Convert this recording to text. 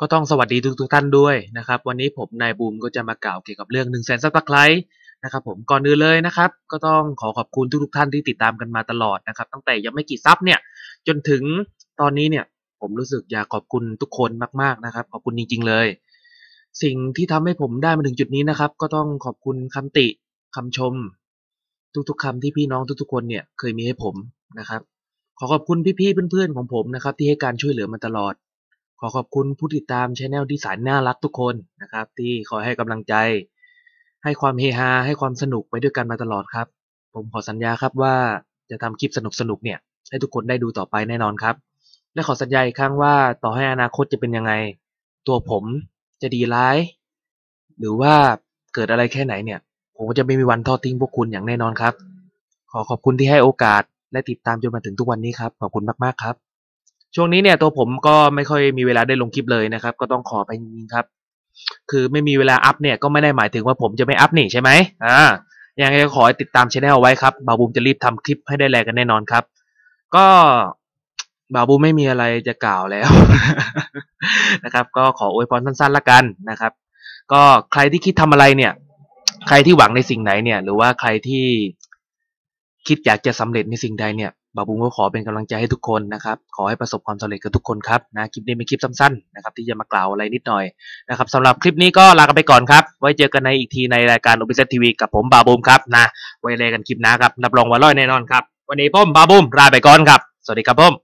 ก็ต้องสวัสดีทุกทท่านด้วยนะครับ วันนี้ผมนายบูมก็จะมากล่าวเกี่ยวกับเรื่อง1นึ่งแสนซับสไครต์นะครับผมก่อนอื่นเลยนะครับ ก็ต้องขอขอบคุณทุกทท่านที่ติดตามกันมาตลอดนะครับ ตั้งแต่ยังไม่กี่ซับเนี่ย จนถึงตอนนี้เนี่ยผมรู้สึกอยากขอบคุณทุกคนมากๆนะครับ ขอบคุณจริง ๆ เลย สิ่งที่ทำให้ผมได้มาถึงจุดนี้นะครับ ก็ต้องขอบคุณคำติคำชม ทุกๆคำที่พี่น้องทุกๆคนเนี่ยเคยมีให้ผมนะครับ ขอขอบคุณพี่ๆเพื่อนๆของผมนะครับ ที่ให้การช่วยเหลือมาตลอด อขอบคุณผู้ติดตามช anel ที่สายน่ารักทุกคนนะครับ ที่คอยให้กำลังใจ ให้ความเฮฮาให้ความสนุกไปด้วยกันมาตลอดครับ ผมขอสัญญาครับว่าจะทำคลิปสนุกๆเนี่ย ให้ทุกคนได้ดูต่อไปแน่นอนครับ และขอสัญญาอีกครั้งว่าต่อให้อนาคตจะเป็นยังไง ตัวผมจะดีร้าย หรือว่าเกิดอะไรแค่ไหนเนี่ย ผมก็จะไม่มีวันทอดทิ้งพวกคุณอย่างแน่นอนครับ ขอขอบคุณที่ให้โอกาสและติดตามจนมาถึงทุกวันนี้ครับ ขอบคุณมากๆครับ ช่วงนี้เนี่ยตัวผมก็ไม่ค่อยมีเวลาได้ลงคลิปเลยนะครับ ก็ต้องขอไปจริงครับ คือไม่มีเวลาอัพเนี่ยก็ไม่ได้หมายถึงว่าผมจะไม่อัพนี่ใช่ไหมอ่ายังไงก็ขอติดตามช anel ไว้ครับบาบูมจะรีบทำคลิปให้ได้แลกันแน่นอนครับ ก็บาบูไม่มีอะไรจะกล่าวแล้วนะครับ ก็ขออวยพรสั้นๆละกันนะครับ ก็ใครที่คิดทำอะไรเนี่ย ใครที่หวังในสิ่งไหนเนี่ย หรือว่าใครที่คิดอยากจะสำเร็จในสิ่งใดเนี่ย บาบูมก็ขอเป็นกำลังใจให้ทุกคนนะครับ ขอให้ประสบความสำเร็จกับทุกคนครับนะคลิปนี้เป็นคลิปสั้นๆนะครับที่จะมากล่าวอะไรนิดหน่อยนะครับสำหรับคลิปนี้ก็ลากันไปก่อนครับ ไว้เจอกันในอีกทีในรายการโอเปเซทีวีกับผมบาบูมครับนะไว้เลยกันคลิปหน้าครับรับรองว่าร้อยแน่นอนครับวันนี้ผมบาบูมลาไปก่อนครับ สวัสดีครับผม